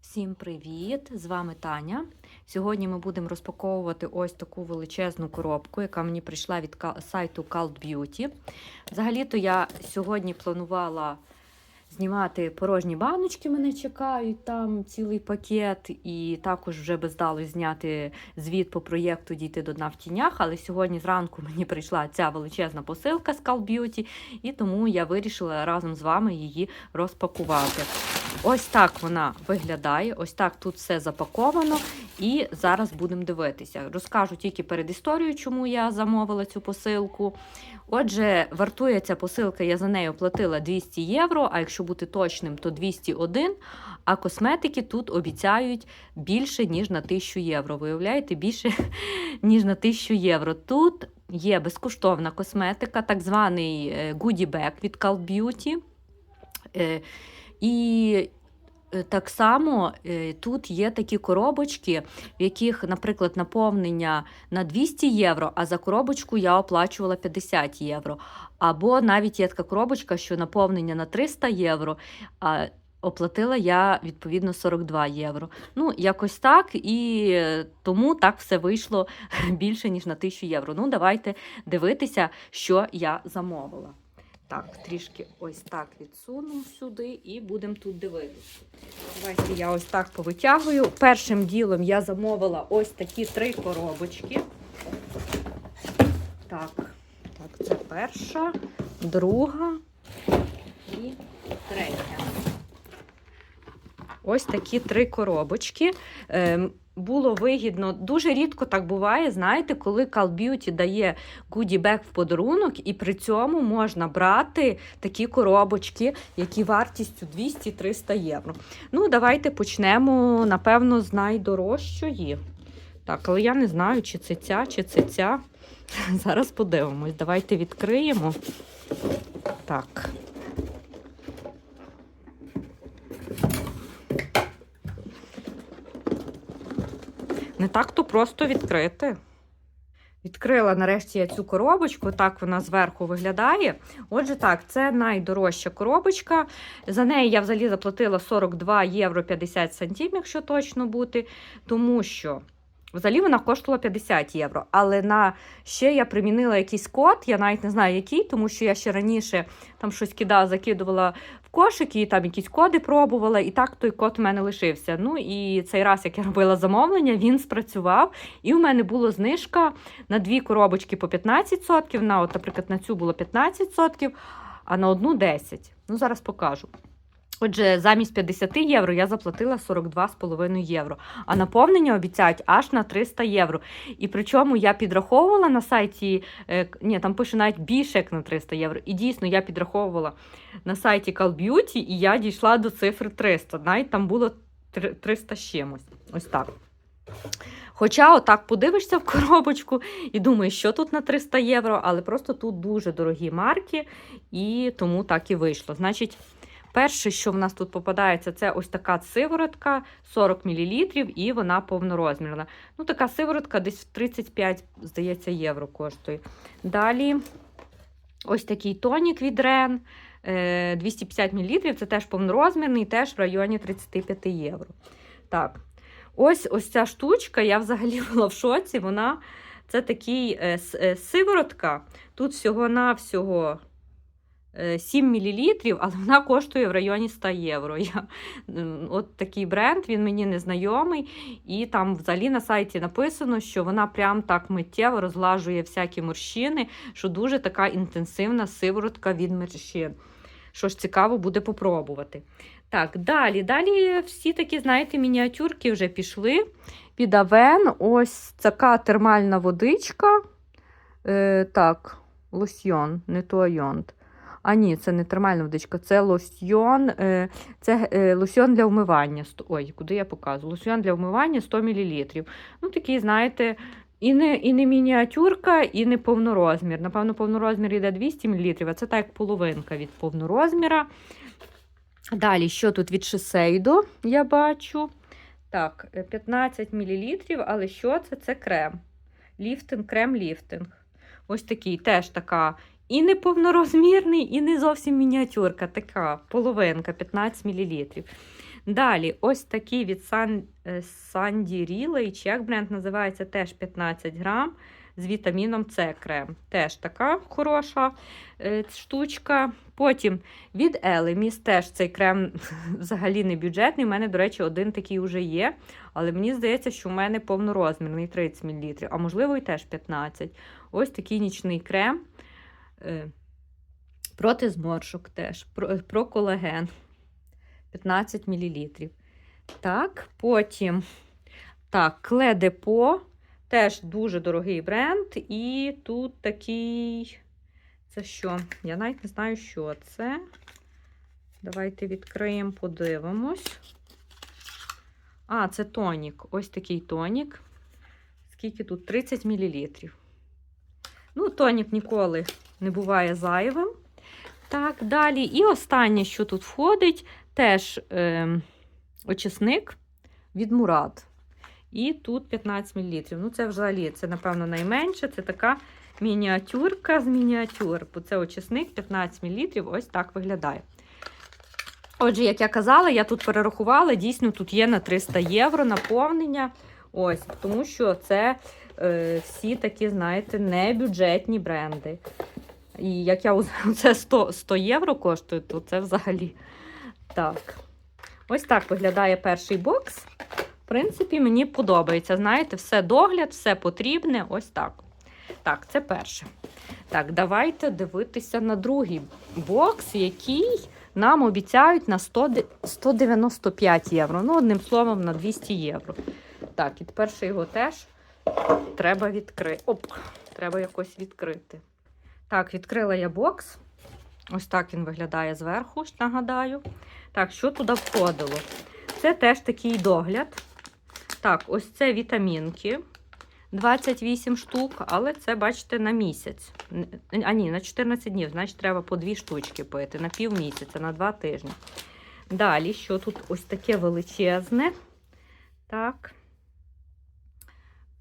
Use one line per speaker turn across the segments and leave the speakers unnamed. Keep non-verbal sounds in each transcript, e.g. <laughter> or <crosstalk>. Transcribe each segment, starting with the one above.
Всім привіт! З вами Таня. Сьогодні ми будемо розпаковувати ось таку величезну коробку, яка мені прийшла від сайту Cult Beauty. Взагалі-то я сьогодні планувала знімати порожні баночки, мене чекають там цілий пакет, і також вже би здалось зняти звіт по проєкту Діти до дна в тінях. Але сьогодні зранку <laughs> мені прийшла ця величезна посилка з Cult Beauty, і тому я вирішила разом з вами її розпакувати. Ось так вона виглядає, ось так тут все запаковано. І зараз будемо дивитися. Розкажу тільки перед історією, чому я замовила цю посилку. Отже, вартує ця посилка, я за нею платила 200 євро, а якщо бути точним, то 201. А косметики тут обіцяють більше, ніж на 1000 євро. Виявляєте, більше, <laughs> ніж на 1000 євро. Тут є безкоштовна косметика, так званий е, goodie bag від Cult Beauty. Е, І так само е, тут є такі коробочки, в яких, наприклад, наповнення на 200 євро, а за коробочку я оплачувала 50 євро. Або навіть є така коробочка, що наповнення на 300 євро, а оплатила я відповідно 42 євро. Ну, якось так, і е, тому так все вийшло <laughs> більше, ніж на 1000 євро. Ну, давайте дивитися, що я замовила. Так, трішки ось так відсуну сюди і будемо тут дивитися. Давайте я ось так повитягую. Першим ділом я замовила ось такі три коробочки. Так, так, це перша, друга і третя. Ось такі три коробочки. Було вигідно, дуже рідко так буває, знаєте, коли Call Beauty дає bag в подарунок, і при цьому можна брати такі коробочки, які вартістю 200-300 євро. Ну, давайте почнемо, напевно, з найдорожчої. Так, але я не знаю, чи це ця, чи це ця. <laughs> Зараз подивимось. Давайте відкриємо. Так. Не так то просто відкрити. Відкрила нарешті я цю коробочку, так вона зверху виглядає. Отже, так, це найдорожча коробочка. За неї я взагалі заплатила 42 євро 50 сантим, якщо точно бути, тому що. Взагалі вона коштувала 50 євро, але на ще я примінила якийсь код, я навіть не знаю який, тому що я ще раніше там щось кидала, закидувала в кошик і там якісь коди пробувала, і так той код у мене лишився. Ну і цей раз, як я робила замовлення, він спрацював. І у мене була знижка на дві коробочки по 15%, на, от, наприклад, на цю було 15%, а на одну 10%. Ну, зараз покажу. Отже, замість 50 євро я заплатила 42,5 євро. А наповнення обіцяють аж на 300 євро. І причому я підраховувала на сайті, е, ні, там пише навіть більше як на 300 євро. І дійсно я підраховувала на сайті Call Beauty, і я дійшла до цифри 300. Навіть там було 300 з чимось. Ось так. Хоча отак подивишся в коробочку і думаєш, що тут на 300 євро, але просто тут дуже дорогі марки, і тому так і вийшло. Значить, перше, що в нас тут попадається, це ось така сиворотка 40 мл, і вона повнорозмірна. Ну, така сиворотка десь в 35, здається, євро коштує. Далі ось такий тонік від Рен. е, 250 мл, це теж повнорозмірний, теж в районі 35 євро. Так, ось ось ця штучка, я взагалі <laughs> була в шоці. Вона це такий е, е, сиворотка. Тут всього-навсього е, 7 мл, але вона коштує в районі 100 євро. Я, от такий бренд, він мені незнайомий. І там взагалі на сайті написано, що вона прям так миттєво розлажує всякі морщини, що дуже така інтенсивна сиворотка від морщин. Що ж цікаво буде попробувати. Так, далі. Далі всі такі, знаєте, мініатюрки вже пішли. Під Авен ось така термальна водичка. Е, так, лосьйон, не туайонт. А ні, це не термальна водичка, це лосьйон, е, це е, лосьйон для вмивання. Ой, куди я показую? Лосьйон для вмивання 100 мл. Ну, такий, знаєте, і не, і не мініатюрка, і не повнорозмір. Напевно, повнорозмір йде 200 мл, а це так як половинка від повнорозміра. Далі, що тут від Шисейдо, я бачу. Так, е, 15 мл, але що це? Це крем. Ліфтинг, крем-ліфтинг. Ось такий теж така і не повнорозмірний, і не зовсім мініатюрка, така половинка, 15 мл. Далі, ось такий від е, Sandy Relay, чи як бренд називається, теж 15 грам з вітаміном С крем. Теж така хороша е, штучка. Потім від Elemis теж цей крем <laughs> взагалі не бюджетний. У мене, до речі, один такий вже є. Але мені здається, що в мене повнорозмірний 30 мл, а можливо і теж 15. Ось такий нічний крем. Е, проти зморшок теж, про, про колаген. 15 мл. Так, потім так, Кле Депо. Теж дуже дорогий бренд. І тут такий. Це що? Я навіть не знаю, що це. Давайте відкриємо, подивимось. А, це тонік. Ось такий тонік. Скільки тут? 30 мл. Ну, тонік ніколи не буває зайвим. Так, далі. І останнє, що тут входить, теж е, очисник від Мурад. І тут 15 мл. Ну, це взагалі, це, напевно, найменше. Це така мініатюрка з мініатюр. Бо це очисник 15 мл. Ось так виглядає. Отже, як я казала, я тут перерахувала, дійсно, тут є на 300 євро наповнення. Ось, тому що це е, всі такі, знаєте, небюджетні бренди. І як я <laughs> це 100, 100 євро коштує, то це взагалі так. Ось так виглядає перший бокс. В принципі, мені подобається. Знаєте, все догляд, все потрібне. Ось так. Так, це перше. Так, давайте дивитися на другий бокс, який нам обіцяють на 100, 195 євро. Ну, одним словом, на 200 євро. Так, і тепер його теж треба відкрити. Оп, треба якось відкрити. Так, відкрила я бокс. Ось так він виглядає зверху, нагадаю. Так, що туди входило? Це теж такий догляд. Так, ось це вітамінки. 28 штук, але це, бачите, на місяць. А ні, на 14 днів, значить, треба по дві штучки пити на пів місяця, на два тижні. Далі, що тут ось таке величезне. Так.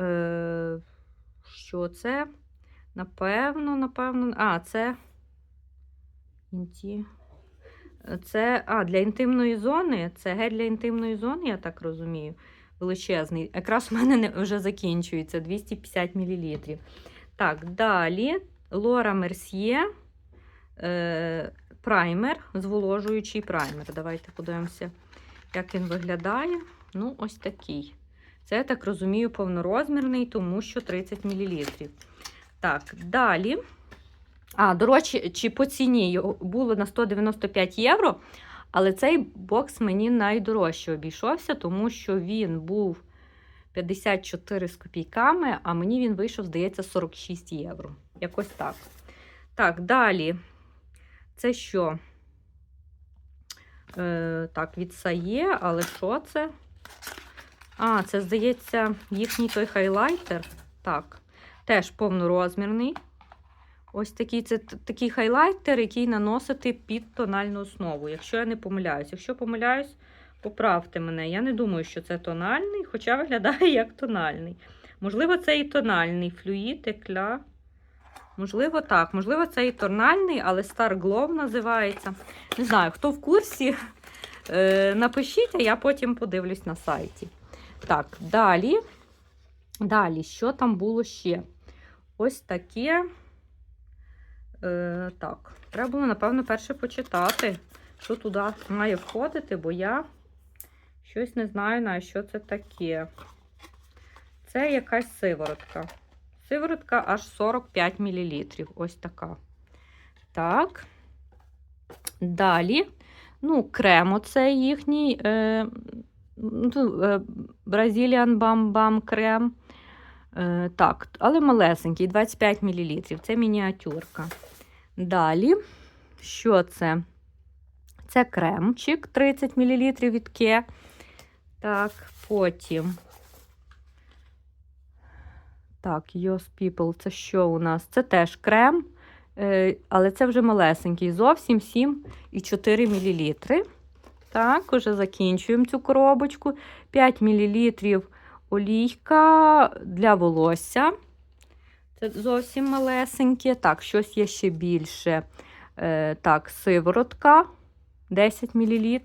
Е, що це? Напевно, напевно. А, це. Інті. Це а, для інтимної зони. Це гель для інтимної зони, я так розумію. Величезний. Якраз у мене не- вже закінчується 250 мл. Так, далі Лора Мерсьє. Е, праймер, зволожуючий праймер. Давайте подивимося, як він виглядає. Ну, ось такий. Це, я так розумію, повнорозмірний, тому що 30 мл. Так, далі. А, до речі, чи по ціні було на 195 євро, але цей бокс мені найдорожче обійшовся, тому що він був 54 з копійками, а мені він вийшов, здається, 46 євро. Якось так. Так, далі. Це що? Е, так, від Сає, але що це? А, це, здається, їхній той хайлайтер. Так, теж повнорозмірний. Ось такий це такий хайлайтер, який наносити під тональну основу. Якщо я не помиляюсь. Якщо помиляюсь, поправте мене. Я не думаю, що це тональний, хоча виглядає як тональний. Можливо, це і тональний флюїд, екля. Можливо, так. Можливо, це і тональний, але Star Glow називається. Не знаю, хто в курсі, е, напишіть, а я потім подивлюсь на сайті. Так, далі. Далі, що там було ще? Ось таке. Е, так, треба було, напевно, перше почитати, що туди має входити, бо я щось не знаю, на що це таке. Це якась сиворотка. Сиворотка аж 45 мл. Ось така. Так. Далі. Ну, крем оце їхній. Е, ну, е, Brazilian Bam Bam крем. Е, так, але малесенький, 25 мл. Це мініатюрка. Далі, що це? Це кремчик 30 мл від Ке. Так, потім. Так, Yos People, це що у нас? Це теж крем, е, але це вже малесенький. Зовсім 7,4 мл. Так, уже закінчуємо цю коробочку. 5 мл олійка для волосся. Це зовсім малесеньке. Так, щось є ще більше. Е, так, сиворотка 10 мл.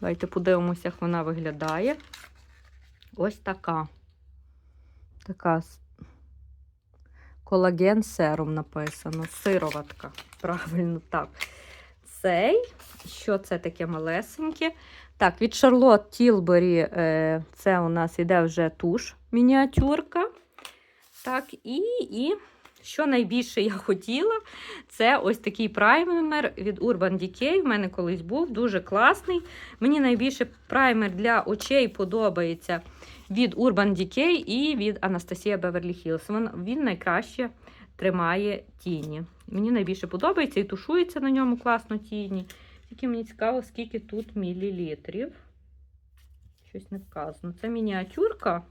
Давайте подивимося, як вона виглядає. Ось така. Така колаген серум написано. Сироватка. Правильно, так. Цей. Що це таке малесеньке? Так, від Tilbury е, це у нас іде вже туш мініатюрка. Так, і, і що найбільше я хотіла, це ось такий праймер від Urban Decay. В мене колись був дуже класний. Мені найбільше праймер для очей подобається від Urban Decay і від Anastasia Beverly Hills. Він, він найкраще тримає тіні. Мені найбільше подобається і тушується на ньому класно тіні. Тільки мені цікаво, скільки тут мілілітрів. Щось не вказано. Це мініатюрка.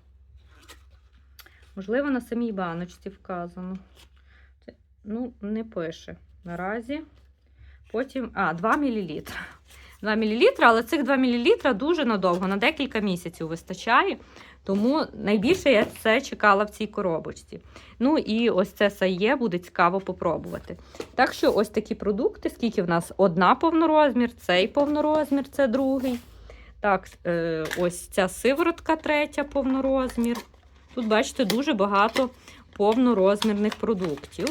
Можливо, на самій баночці вказано. Це, ну, не пише наразі. Потім, а, 2 мл. 2 мл, але цих 2 мл дуже надовго, на декілька місяців вистачає. Тому найбільше я це чекала в цій коробочці. Ну і ось це сає буде цікаво попробувати. Так що ось такі продукти, скільки в нас одна повнорозмір, цей повнорозмір, це другий. Так, е, ось ця сиворотка третя повнорозмір. Тут, бачите, дуже багато повнорозмірних продуктів.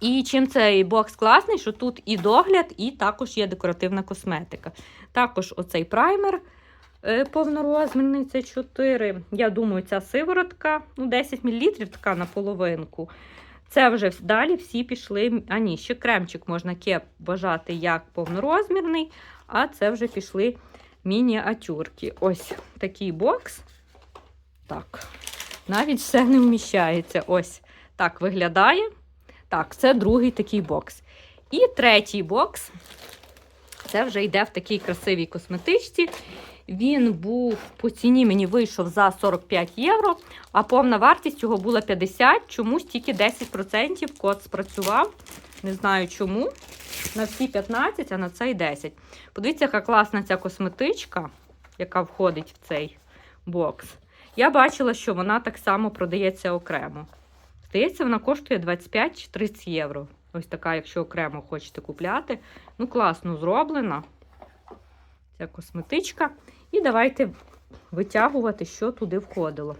І чим цей бокс класний, що тут і догляд, і також є декоративна косметика. Також оцей праймер е, повнорозмірний, це 4. Я думаю, ця сиворотка, ну, 10 мл, така на половинку. Це вже далі всі пішли. А ні, ще кремчик можна кеп вважати як повнорозмірний, а це вже пішли мініатюрки. Ось такий бокс. Так, навіть все не вміщається. Ось так виглядає. Так, це другий такий бокс. І третій бокс. Це вже йде в такій красивій косметичці. Він був по ціні, мені вийшов за 45 євро, а повна вартість його була 50, чомусь тільки 10% код спрацював. Не знаю чому. На всі 15, а на цей 10. Подивіться, яка класна ця косметичка, яка входить в цей бокс. Я бачила, що вона так само продається окремо. Здається, вона коштує 25 чи 30 євро. Ось така, якщо окремо хочете купляти. Ну, класно зроблена. Ця косметичка. І давайте витягувати, що туди входило.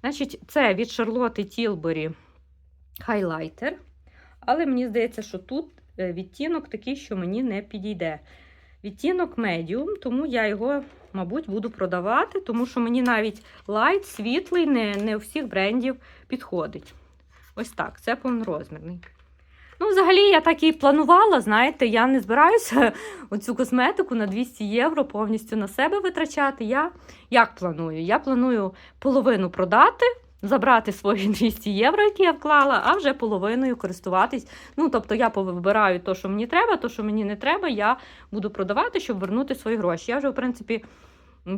Значить, це від Charlotte Tilbury хайлайтер. Але мені здається, що тут е, відтінок такий, що мені не підійде. Відтінок медіум, тому я його, мабуть, буду продавати, тому що мені навіть лайт, світлий, не, не у всіх брендів підходить. Ось так, це повнорозмірний. Ну, взагалі, я так і планувала, знаєте, я не збираюся <laughs> оцю косметику на 200 євро повністю на себе витрачати. Я як планую? Я планую половину продати, забрати свої <laughs> 200 євро, які я вклала, а вже половиною користуватись. Ну, тобто я повибираю те, що мені треба, то, що мені не треба, я буду продавати, щоб вернути свої гроші. Я вже, в принципі,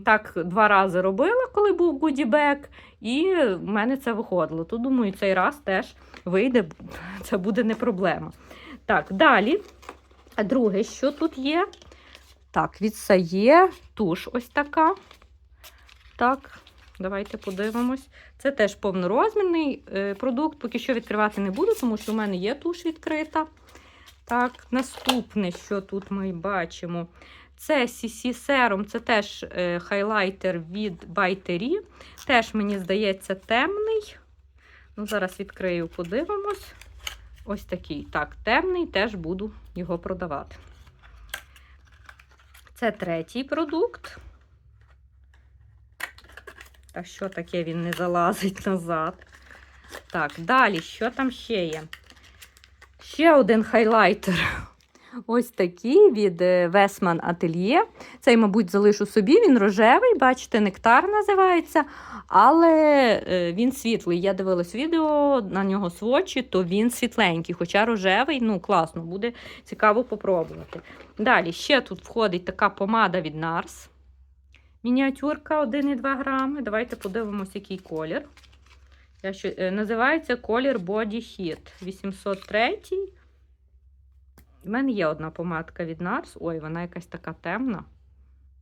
так два рази робила, коли був гудібек, і в мене це виходило. То, думаю, цей раз теж вийде, <laughs> це буде не проблема. Так, далі. Друге, що тут є? Так, від Сає туш ось така. Так, давайте подивимось. Це теж повнорозмірний е, продукт. Поки що відкривати не буду, тому що в мене є туш відкрита. Так, наступне, що тут ми бачимо, це CC Serum, це теж е, хайлайтер від Байтері. Теж, мені здається, темний. Ну, Зараз відкрию, подивимось. Ось такий. Так, темний, теж буду його продавати. Це третій продукт. Та що таке він не залазить назад? Так, далі, що там ще є? Ще один хайлайтер. Ось такий від Westman Atelier. Цей, мабуть, залишу собі. Він рожевий, бачите, нектар називається, але е, він світлий. Я дивилась відео на нього свочі, то він світленький, хоча рожевий, ну, класно, буде цікаво попробувати. Далі ще тут входить така помада від NARS. Мініатюрка 1,2 грами. Давайте подивимось, який колір. Я ще, е, називається колір Body Heat 803. У мене є одна помадка від NARS. Ой, вона якась така темна.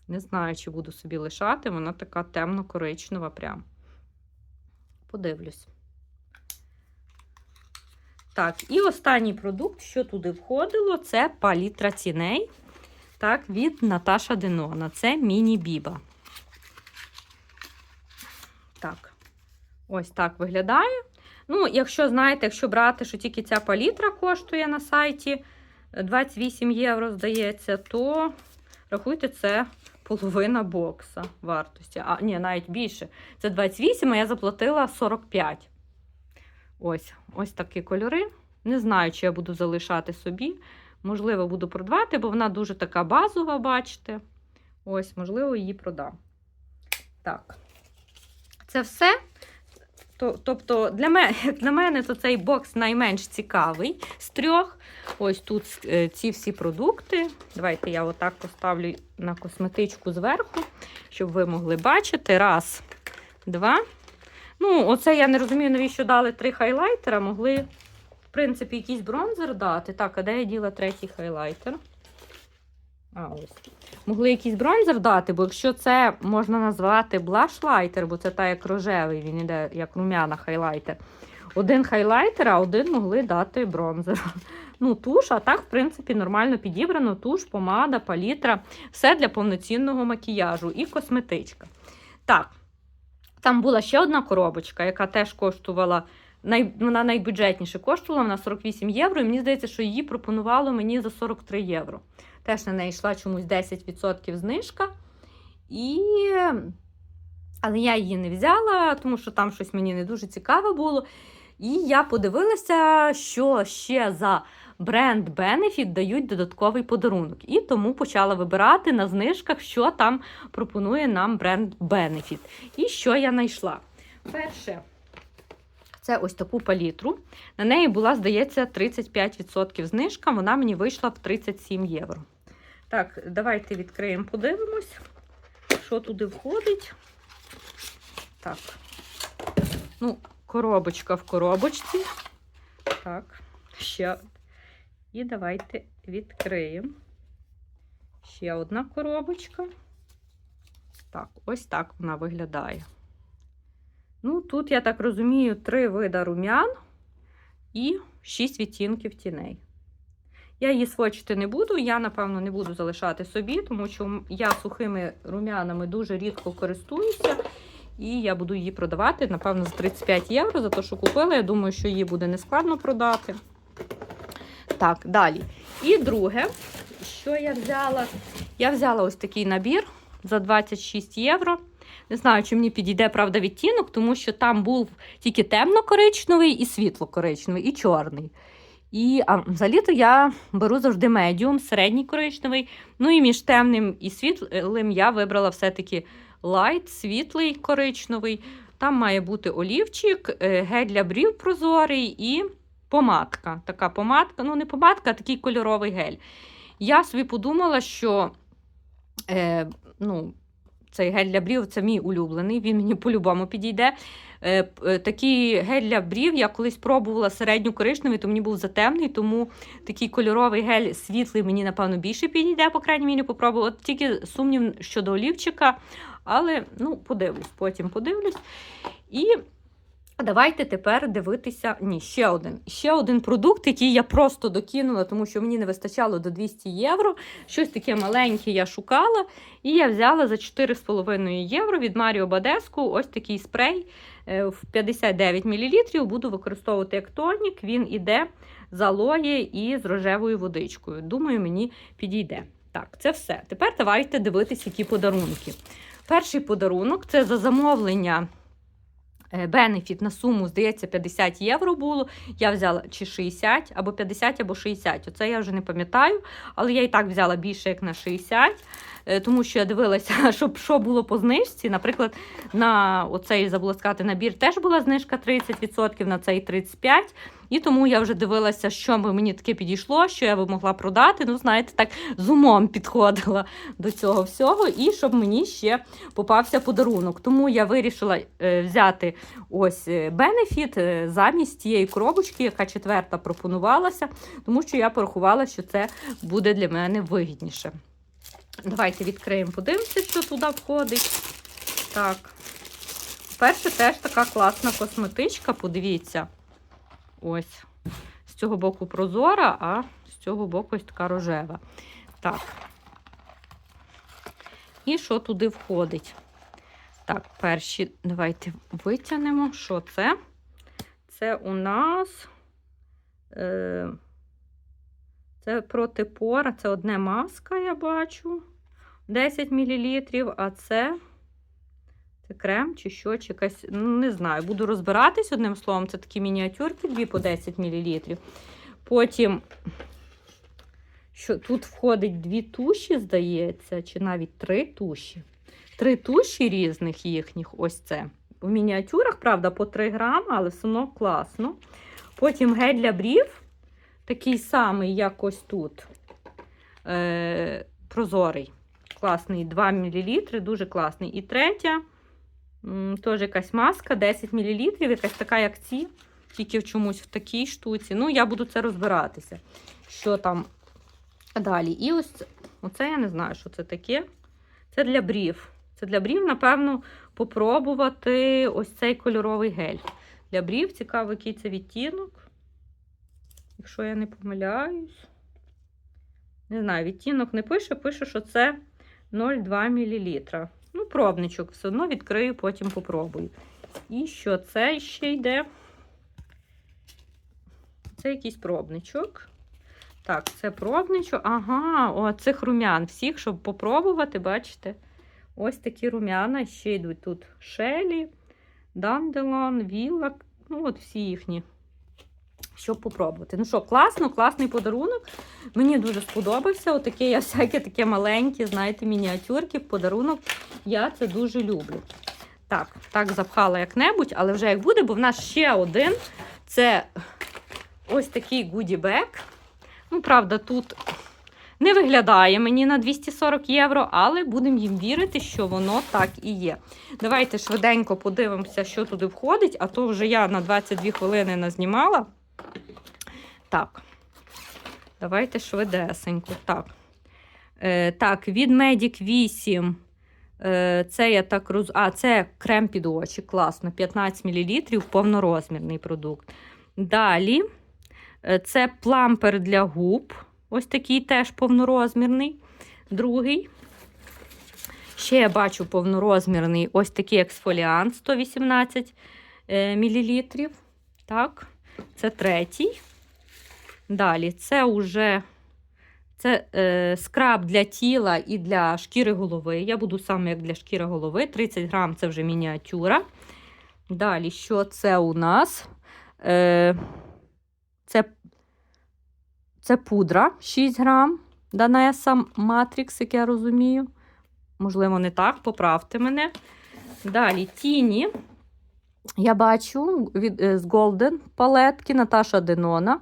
Не знаю, чи буду собі лишати. Вона така темно-коричнева прям. Подивлюсь. Так, і останній продукт, що туди входило, це палітра ціней. Так, від Наташа Денона. Це міні-біба. Так. Ось так виглядає. Ну, якщо знаєте, якщо брати, що тільки ця палітра коштує на сайті 28 євро, здається, то рахуйте, це половина бокса вартості. А, ні, навіть більше. Це 28, а я заплатила 45. Ось, ось такі кольори. Не знаю, чи я буду залишати собі. Можливо, буду продавати, бо вона дуже така базова, бачите. Ось, можливо, її продам. Так. Це все. То- Тобто, для мене, <laughs> для мене то цей бокс найменш цікавий з трьох. Ось тут е, ці всі продукти. Давайте я отак поставлю на косметичку зверху, щоб ви могли бачити. Раз, два. Ну, оце я не розумію, навіщо дали три хайлайтера. Могли, в принципі, якийсь бронзер дати. Так, а де я діла третій хайлайтер? А, ось. Могли якийсь бронзер дати, бо якщо це можна назвати блашлайтер, бо це так як рожевий, він іде як рум'яна хайлайтер. Один хайлайтер, а один могли дати бронзер. <laughs> Ну, туш, а так, в принципі, нормально підібрано. Туш, помада, палітра. Все для повноцінного макіяжу і косметичка. Так, там була ще одна коробочка, яка теж коштувала. Най... Вона найбюджетніше коштувала, вона 48 євро, і мені здається, що її пропонувало мені за 43 євро. Теж на неї йшла чомусь 10% знижка. І... Але я її не взяла, тому що там щось мені не дуже цікаве було. І я подивилася, що ще за бренд Benefit дають додатковий подарунок. І тому почала вибирати на знижках, що там пропонує нам бренд Benefit. І що я знайшла? Перше, це ось таку палітру. На неї була, здається, 35% знижка. Вона мені вийшла в 37 євро. Так, давайте відкриємо, подивимось, що туди входить. Так. Ну, коробочка в коробочці. Так, ще. І давайте відкриємо. Ще одна коробочка. Так, ось так вона виглядає. Ну, тут, я так розумію, три вида рум'ян і шість відтінків тіней. Я її свочити не буду, я, напевно, не буду залишати собі, тому що я сухими рум'янами дуже рідко користуюся. І я буду її продавати, напевно, за 35 євро, за те, що купила. Я думаю, що її буде нескладно продати. Так, далі. І друге, що я взяла? Я взяла ось такий набір за 26 євро. Не знаю, чи мені підійде, правда, відтінок, тому що там був тільки темно-коричневий і світло-коричневий, і чорний. І а, взагалі-то я беру завжди медіум, середній коричневий. Ну і між темним і світлим я вибрала все-таки лайт, світлий коричневий. Там має бути олівчик, е, гель для брів прозорий і помадка. Така помадка, ну не помадка, а такий кольоровий гель. Я собі подумала, що е, ну, цей гель для брів це мій улюблений, він мені по-любому підійде. Е, е, Такий гель для брів я колись пробувала середню коричневий, то мені був затемний, тому такий кольоровий гель світлий мені, напевно, більше підійде, по крайній мірі, попробую. От Тільки сумнів щодо олівчика, але ну, подивлюсь, потім подивлюсь. І давайте тепер дивитися. Ні, ще один. Ще один продукт, який я просто докинула, тому що мені не вистачало до 200 євро. Щось таке маленьке я шукала. І я взяла за 4,5 євро від Маріо Бадеску ось такий спрей е, в 59 мл. Буду використовувати як тонік. Він іде з алоє і з рожевою водичкою. Думаю, мені підійде. Так, це все. Тепер давайте дивитися, які подарунки. Перший подарунок це за замовлення. Е, Бенефіт на суму, здається, 50 євро було. Я взяла чи 60, або 50, або 60. Оце я вже не пам'ятаю, але я і так взяла більше як на 60, е, тому що я дивилася, <laughs> щоб що було по знижці. Наприклад, на оцей забула сказати, набір теж була знижка 30%, на цей 35%. І тому я вже дивилася, що мені таке підійшло, що я би могла продати. Ну, знаєте, так з умом підходила до цього всього, і щоб мені ще попався подарунок. Тому я вирішила е, взяти ось бенефіт замість тієї коробочки, яка четверта пропонувалася, тому що я порахувала, що це буде для мене вигідніше. Давайте відкриємо, подивимося, що туди входить. Так. Перше, теж така класна косметичка, подивіться. Ось. З цього боку прозора, а з цього боку ось така рожева. Так. І що туди входить? Так, перші, давайте витягнемо, що це. Це у нас е, це протипора, це одне маска, я бачу. 10 мл, а це, це крем чи що, чи якась, ну не знаю, буду розбиратись одним словом. Це такі мініатюрки, дві по 10 мл. Потім, що тут входить дві туші, здається, чи навіть три туші. Три туші різних їхніх, ось це. В мініатюрах, правда, по 3 грами, але все одно класно. Потім гель для брів, такий самий, як ось тут. Е, прозорий. Класний, 2 мл, дуже класний. І третя, теж якась маска, 10 мл, якась така, як ці, тільки в чомусь в такій штуці. Ну, я буду це розбиратися. Що там далі? І ось це- оце я не знаю, що це таке. Це для брів. Це для брів, напевно, попробувати ось цей кольоровий гель. Для брів цікаво, який це відтінок. Якщо я не помиляюсь. Не знаю, відтінок не пише, пише, що це 0,2 мл. Ну, пробничок, все одно відкрию, потім попробую. І що це ще йде? Це якийсь пробничок. Так, це пробничок. Ага, о, цих румян всіх, щоб попробувати, бачите? Ось такі румяна ще йдуть тут Шелі, Данделон, Вілла, ну от всі їхні. Щоб попробувати. Ну що, класно, класний подарунок. Мені дуже сподобався. Отаке я всяке таке маленьке, знаєте, мініатюрки в подарунок. Я це дуже люблю. Так, так запхала як-небудь, але вже як буде, бо в нас ще один. Це ось такий гудібек. Ну, правда, тут не виглядає мені на 240 євро, але будемо їм вірити, що воно так і є. Давайте швиденько подивимося, що туди входить, а то вже я на 22 хвилини назнімала. Так, давайте швидесенько. Так, е, так від Medic 8. Е, це я так роз... А, це крем під очі. Класно. 15 мл, повнорозмірний продукт. Далі. Е, Це плампер для губ. Ось такий теж повнорозмірний. Другий. Ще я бачу повнорозмірний ось такий ексфоліант 118 мл. Так, це третій. Далі, це вже це е, скраб для тіла і для шкіри голови. Я буду саме як для шкіри голови. 30 грам це вже мініатюра. Далі, що це у нас? Е, це, це пудра 6 грам. Данеса Матрікс, як я розумію. Можливо, не так, поправте мене. Далі тіні. Я бачу від, е, з Golden палетки Наташа Денона.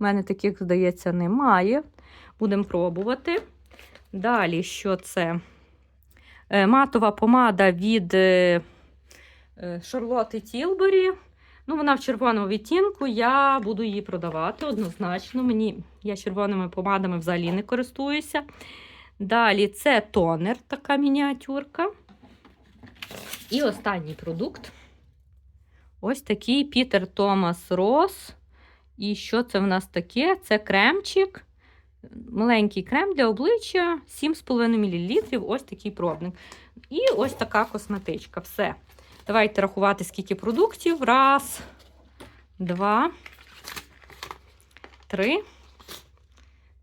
У мене таких, здається, немає. Будемо пробувати. Далі, що це? Е, Матова помада від е, е, Шарлотти Тілбері. Ну, вона в червоному відтінку. Я буду її продавати однозначно. Мені я червоними помадами взагалі не користуюся. Далі це тонер, така мініатюрка. І останній продукт. Ось такий Пітер Томас Рос. І що це в нас таке? Це кремчик. Маленький крем для обличчя 7,5 мл. Ось такий пробник. І ось така косметичка. Все. Давайте рахувати, скільки продуктів. Раз, два, три.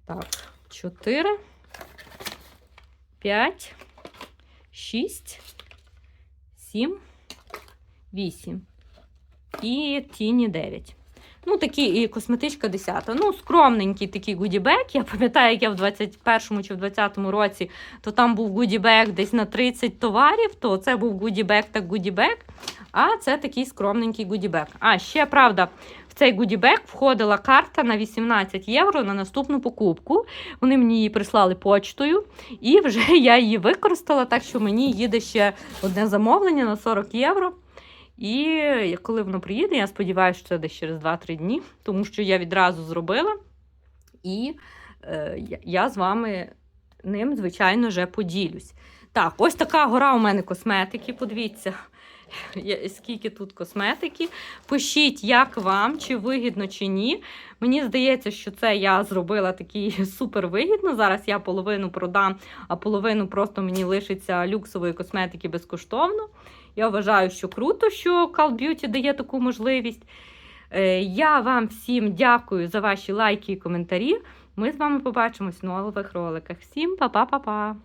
Так, чотири, п'ять, шість, сім, вісім. І тіні 9. Ну, такі і косметичка 10. Ну, скромненький такий гудібек. Я пам'ятаю, як я в 21-му чи в 20-му році, то там був гудібек десь на 30 товарів, то це був гудібек та гудібек. А це такий скромненький гудібек. А ще правда, цей гудібек входила карта на 18 євро на наступну покупку. Вони мені її прислали почтою, і вже <laughs> я її використала, так що мені їде ще одне замовлення на 40 євро. І коли воно приїде, я сподіваюся, що це десь через 2-3 дні, тому що я відразу зробила. І е, я- з вами ним, звичайно, вже поділюсь. Так, ось така гора у мене косметики. Подивіться, <laughs> скільки тут косметики. Пишіть, як вам, чи вигідно, чи ні. Мені здається, що це я зробила такий <laughs> супер вигідно. Зараз я половину продам, а половину просто мені лишиться люксової косметики безкоштовно. Я вважаю, що круто, що Call Beauty дає таку можливість. Е, Я вам всім дякую за ваші лайки і коментарі. Ми з вами побачимось в нових роликах. Всім па-па-па-па!